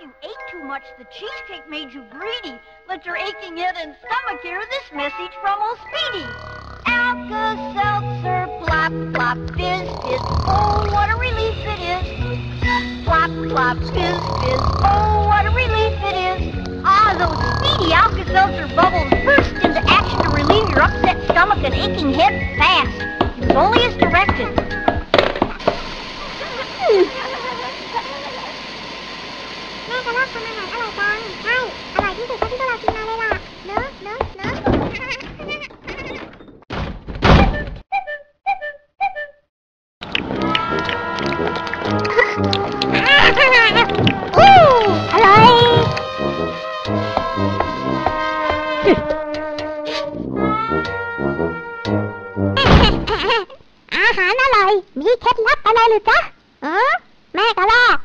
you ate too much. The cheesecake made you greedy. Let your aching head and stomach hear this message from old Speedy. Alka-Seltzer, plop, plop, fizz, fizz. Oh, what a relief it is. Plop, plop, fizz, fizz. Oh, what a relief it is. Ah, those speedy Alka-Seltzer bubbles burst into action to relieve your upset stomach and aching head fast. Use only as directed. แม่กระรอกทำอาหารอร่อยจังใช่อร่อยที่สุดเท่าที่พวกเรากินมาเลยล่ะเนอะเนอะเนอะอู้อร่อยอาหารอร่อย มีเคล็ดลับอะไรหรือจ๊ะเออแม่กระรอก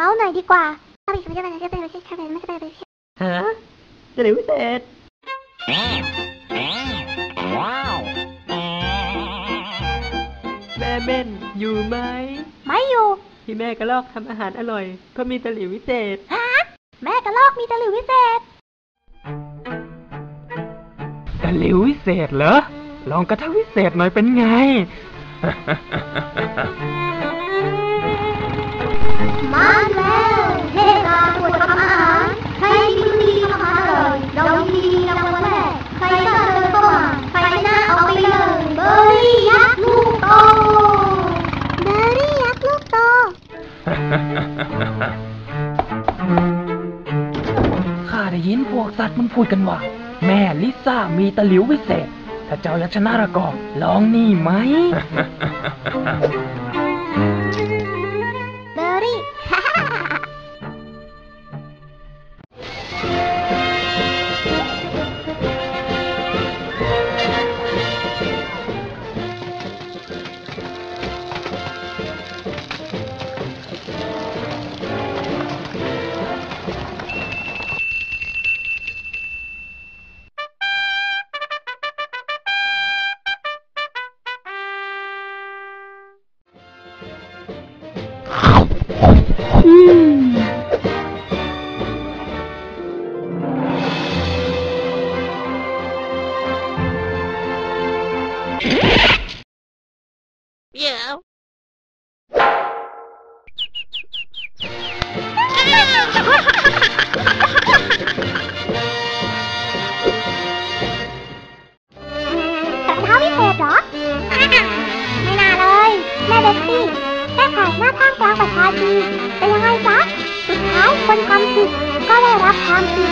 มาส์หน่อยดีกว่าเอาไปจะไปจะไปจะไปจะไปจะไปจะไปฮะจะหลิวพิเศษแม่เม่นอยู่ไหม ไม่อยู่ ที่แม่กระลอกทำอาหารอร่อย เพราะมีตะหลิววิเศษ ฮะ แม่กระลอกมีตะหลิวพิเศษ ตะหลิววิเศษเหรอ ลองกระทะวิเศษหน่อยเป็นไง ได้ยินพวกสัตว์มันพูดกันว่า แม่ลิซ่ามีตะหลิววิเศษ ถ้าเจ้าอยากชนะละก็ลองนี่ไหม แต่เท้าพิเศษเหรอไม่น่าเลย แม่เบ็กซี่แค่ถ่ายหน้าท่ามกลางประชาชีเป็นยังไงจ๊ะ สุดท้ายคนทำผิดก็ได้รับความผิด